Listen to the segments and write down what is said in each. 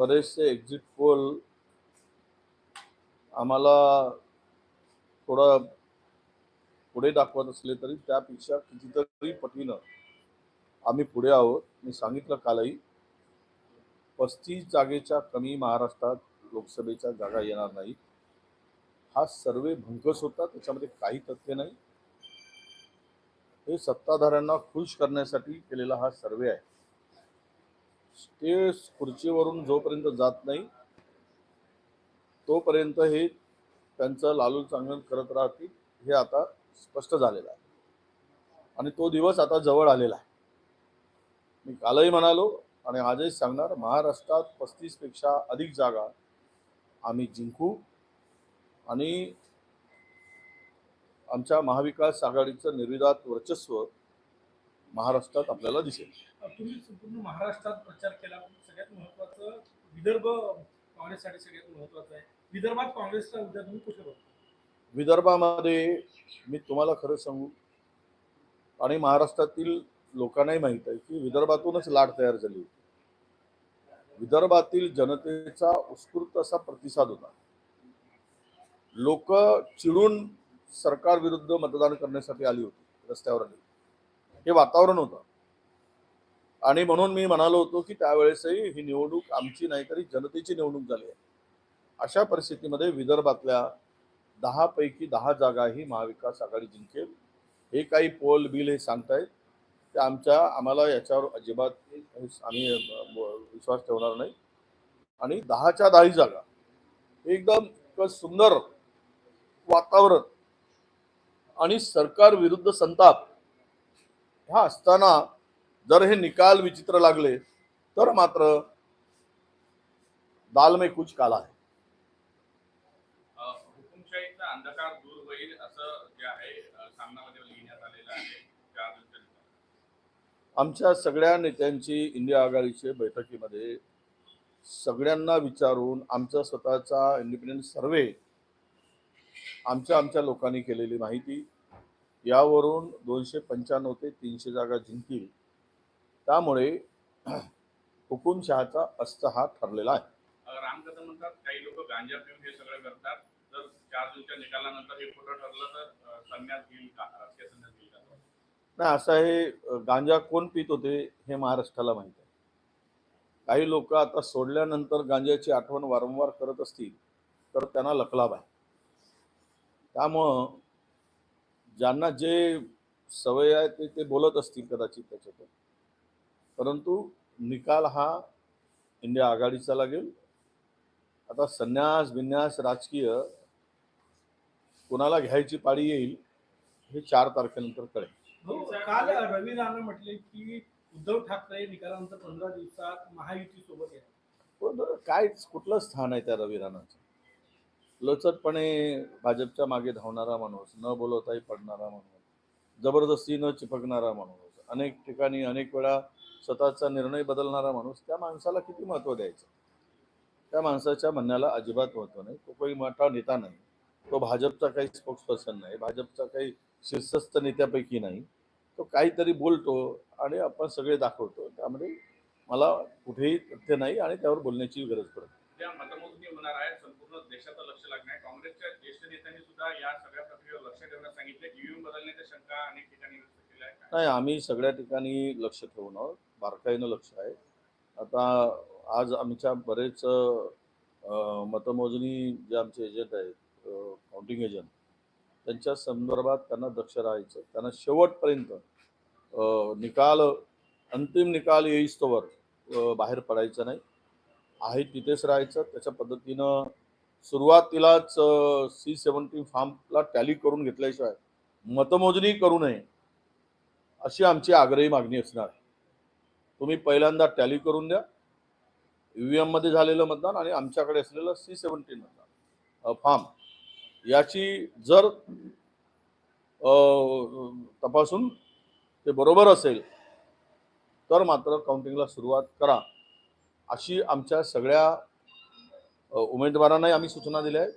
बरेचसे exit poll आम्हाला थोडं पुढे दाखवत असले तरी त्यापेक्षा कितीतरी पटीनं आम्ही पुढे आहोत. मी सांगितलं कालही पस्तीस जागेच्या कमी महाराष्ट्रात लोकसभेच्या जागा येणार नाही हा सर्वे भंकस होता त्याच्यामध्ये काही तथ्य नाही. हे सत्ताधाऱ्यांना खुश करण्यासाठी केलेला हा सर्वे आहे. ते खुर्चीवरून जोपर्यंत जात नाही तोपर्यंत हे त्यांचं लालू चांगलं करत राहतील हे आता स्पष्ट झालेलं आहे. आणि तो दिवस आता जवळ आलेला आहे. मी कालही म्हणालो आणि आजही सांगणार महाराष्ट्रात पस्तीसपेक्षा अधिक जागा आम्ही जिंकू आणि आमच्या महाविकास आघाडीचं निर्विदात वर्चस्व महाराष्ट्रात आपल्याला दिसेल. तुम्ही संपूर्ण महाराष्ट्रात प्रचार केला सगळ्यात महत्वाचं विदर्भ काँग्रेससाठी सगळ्यात महत्वाचं आहे. विदर्भात काँग्रेसचा उद्या तुम्ही कुठे बघता? विदर्भामध्ये मी तुम्हाला खरं सांगू आणि महाराष्ट्रातील लोकांनाही माहीत आहे की विदर्भातूनच लाट तयार झाली होती. विदर्भातील जनतेचा उत्स्फूर्त असा प्रतिसाद होता. लोक चिडून सरकारविरुद्ध मतदान करण्यासाठी आली होती रस्त्यावर आली हे वातावरण होतं. आणि म्हणून मी म्हणालो होतो की त्यावेळेसही ही निवडणूक आमची नाही तरी जनतेची निवडणूक झाली आहे. अशा परिस्थितीमध्ये विदर्भातल्या दहापैकी दहा जागा ही महाविकास आघाडी जिंकेल. हे काही पोल बिल हे सांगतायत. ते आमच्या आम्हाला याच्यावर अजिबात आम्ही विश्वास ठेवणार नाही. आणि दहाच्या दहाही जागा. एकदम इतकं सुंदर वातावरण आणि सरकार विरुद्ध संताप. ह्या असताना जर हे निकाल विचित्र लागले तर मात्र दाल में कुछ काला है अ, हुकुमशाहीचा अंधकार दूर होईल असं जे आहे अ, सामनामध्ये लिहिण्यात आलेलं आहे चार दिवसांनी. आमच्या सगळ्या नेत्यांची इंडिया आघाडीच्या बैठकीमध्ये सगळ्यांना विचारून आमचा स्वतःचा इंडिपेंडंट सर्वे आमच्या आमच्या लोकांनी केलेली माहिती यावरून दोनशे पंच्याण्णव ते तीनशे जागा जिंकतील त्यामुळे हुकुमशहाचा अस्त हा ठरलेला आहे. रामकथा म्हणतात काही लोक गांजा पिऊन हे सगळं करतात. जर चार दिवसाच्या निकालानंतर हे खोटं ठरलं तर संन्यास घेईल का? राजकीय संन्यास घेईल का? नाही असं हे गांजा कोण पित होते हे महाराष्ट्राला माहीत आहे. काही लोक आता सोडल्यानंतर गांजाची आठवण वारंवार करत असतील तर त्यांना लकलाभ आहे. त्यामुळं ज्यांना जे सवय आहे ते ते बोलत असतील कदाचित त्याच्यातून. परंतु निकाल हा इंडिया आघाडीचा लागेल. आता संन्यास बिन्यास राजकीय कुणाला घ्यायची पाळी येईल हे चार तारखेनंतर कळेल. भाऊ, काल रवी राणा म्हटले की उद्धव ठाकरे निकालानंतर पंधरा दिवसात महायुती सोबत येतात पण काय कुठलं स्थान आहे त्या रवी राणाचं? लचतपणे भाजपच्या मागे धावणारा माणूस न बोलवताही पडणारा माणूस जबरदस्ती न चिपकणारा माणूस अनेक ठिकाणी अनेक वेळा स्वतःचा निर्णय बदलणारा माणूस त्या माणसाला किती महत्त्व द्यायचं? त्या माणसाच्या म्हणण्याला अजिबात महत्त्व नाही. तो काही मोठा नेता नाही. तो भाजपचा काही स्पोक्सपर्सन नाही. भाजपचा काही शीर्षस्थ नेत्यापैकी नाही. तो काहीतरी बोलतो आणि आपण सगळे दाखवतो. त्यामध्ये मला कुठेही तथ्य नाही आणि त्यावर बोलण्याची गरज पडत. उद्या मतमोजणी होणार आहे. संपूर्ण देशाचं लक्ष लागणार आहे. काँग्रेसच्या ज्येष्ठ नेत्यांनी सुद्धा या सगळ्या प्रक्रियेवर लक्ष ठेवण्यास सांगितले. ईव्हीएम बदलण्याच्या शंका अनेक ठिकाणी व्यक्त केल्या आहेत. नाही आम्ही सगळ्या ठिकाणी लक्ष ठेवून आहोत. बारकाईनं लक्ष आहे. आता आज आमच्या बरेच मतमोजणी जे आमचे एजंट आहेत काउंटिंग एजंट त्यांच्या संदर्भात त्यांना दक्ष राहायचं. त्यांना शेवटपर्यंत निकाल अंतिम निकाल येईस्तोवर बाहेर पडायचं नाही. आहे तिथेच राहायचं. त्याच्या पद्धतीनं सुरुवातीलाच सी सेवन्टीन फॉर्मला टॅली करून घेतल्याशिवाय मतमोजणी करू नये अशी आमची आग्रही मागणी असणार आहे. तुम्ही पहिल्यांदा टॅली करून द्या. ईव्हीएममध्ये झालेलं मतदान आणि आमच्याकडे असलेलं सी सेवन्टीन मतदान. फॉर्म. याची जर तपासून ते बरोबर असेल तर मात्र काउंटिंगला सुरुवात करा. अशी आमच्या सगळ्या उमेदवारांनाही आम्ही सूचना दिल्या आहेत.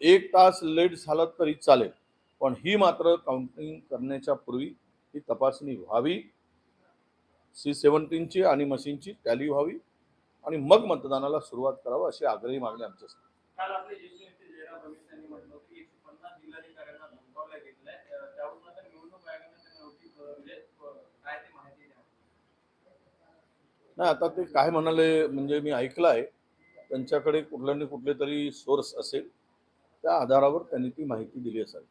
एक तास लेट झालं तरी चालेल पण ही मात्र काउंटिंग करण्याच्या पूर्वी ही तपासणी व्हावी. सी सेवन्टीनची आणि मशीनची टॅली व्हावी आणि मग मतदानाला सुरुवात करावं अशी आग्रही मागणी आमची असते म्हणजे नाही आता ते काय म्हणाले म्हणजे मी ऐकलं आहे त्यांच्याकडे कुठल्या ना कुठले तरी सोर्स असेल त्या आधारावर त्यांनी ती माहिती दिली असावी.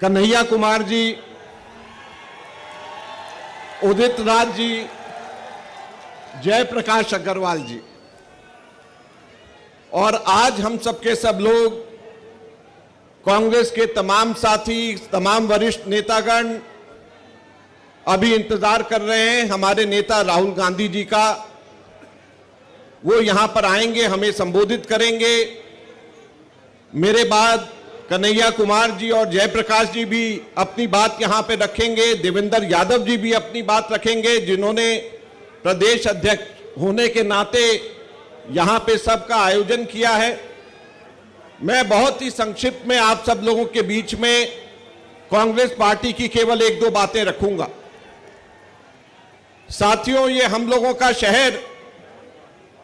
कन्हैया कुमार जी, उदित राज जी, जयप्रकाश अग्रवाल जी। और आज हम सबके सब लोग कांग्रेस के तमाम साथी, तमाम वरिष्ठ नेतागण अभी इंतज़ार कर रहे हैं। हमारे नेता राहुल गांधी जी का, वो यहाँ पर आएँगे, हमें संबोधित करेंगे। मेरे बाद कन्हैया कुमार जी और जयप्रकाश जी भी अपनी बात यहाँ पे रखेंगे, देवेंद्र यादव जी भी अपनी बात रखेंगे, जिन्होंने प्रदेश अध्यक्ष होने के नाते यहाँ पे सबका आयोजन किया है। मैं बहुत ही संक्षिप्त में आप सब लोगों के बीच में कांग्रेस पार्टी की केवल एक दो बातें रखूँगा। साथियों, ये हम लोगों का शहर,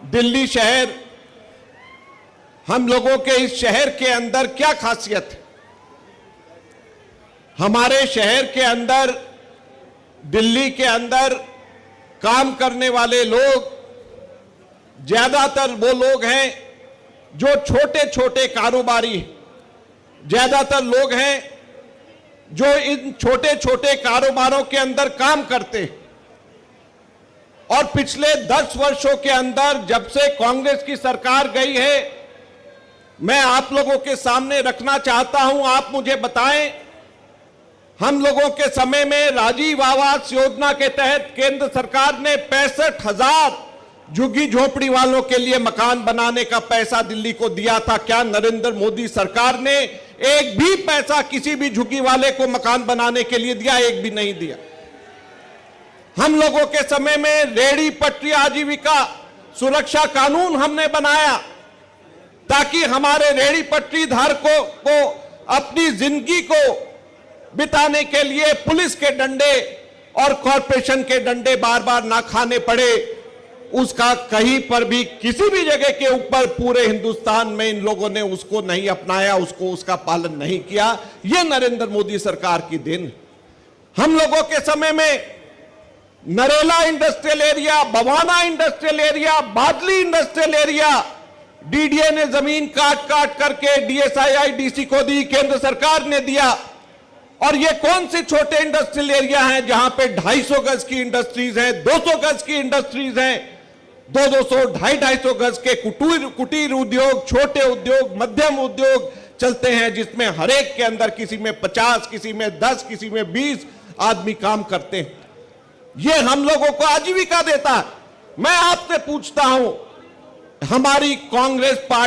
दिल्ली शहर हम लोगों के इस शहर के अंदर क्या खासियत है? हमारे शहर के अंदर, दिल्ली के अंदर काम करने वाले लोग, ज़्यादातर वो लोग हैं जो छोटे छोटे कारोबारी ज़्यादातर लोग हैं जो इन छोटे छोटे कारोबारों के अंदर काम करते और पिछले दस वर्षों के अंदर जब से कांग्रेस की सरकार गई है मैं आप लोगों के सामने रखना चाहता हूँ, आप मुझे बताएँ, हम लोगों के समय में राजीव आवास योजना के तहत केंद्र सरकार ने पैंसठ हज़ार झुग्गी झोपड़ी वालों के लिए मकान बनाने का पैसा दिल्ली को दिया था। क्या नरेंद्र मोदी सरकार ने एक भी पैसा किसी भी झुग्गी वाले को मकान बनाने के लिए दिया, एक भी नहीं दिया? हम लोगों के समय में रेड़ी पटरी आजीविका सुरक्षा कानून हमने बनाया। ताकि हमारे रेड़ी पटरी धारकों को अपनी ज़िंदगी को बिताने के लिए पुलिस के डंडे और कॉरपोरेशन के डंडे बार बार ना खाने पड़े। उसका कहीं पर भी, किसी भी जगह के ऊपर पूरे हिंदुस्तान में इन लोगों ने उसको नहीं अपनाया, उसको उसका पालन नहीं किया। यह नरेंद्र मोदी सरकार की देन हम लोगों के समय में Narela industrial area, Bawana industrial area, Badli industrial area DDA ने ज़मीन काट काट करके डीएसआईआई, डीसी को दी, केंद्र सरकार ने दिया। और ये कौन से छोटे इंडस्ट्रियल एरिया हैं जहाँ पे 250 गज की इंडस्ट्रीज़ हैं 200 गज की इंडस्ट्रीज़ हैं, दो दो सौ, ढाई ढाई सौ गज के कुटीर कुटीर उद्योग, छोटे उद्योग, मध्यम उद्योग चलते हैं, जिसमें हरेक के अंदर किसी में 50 किसी में 10 किसी में 20 आदमी काम करते हैं। ये हम लोगों को आजीविका देता है। मैं आपसे पूछता हूँ हमारी कांग्रेस पार्टी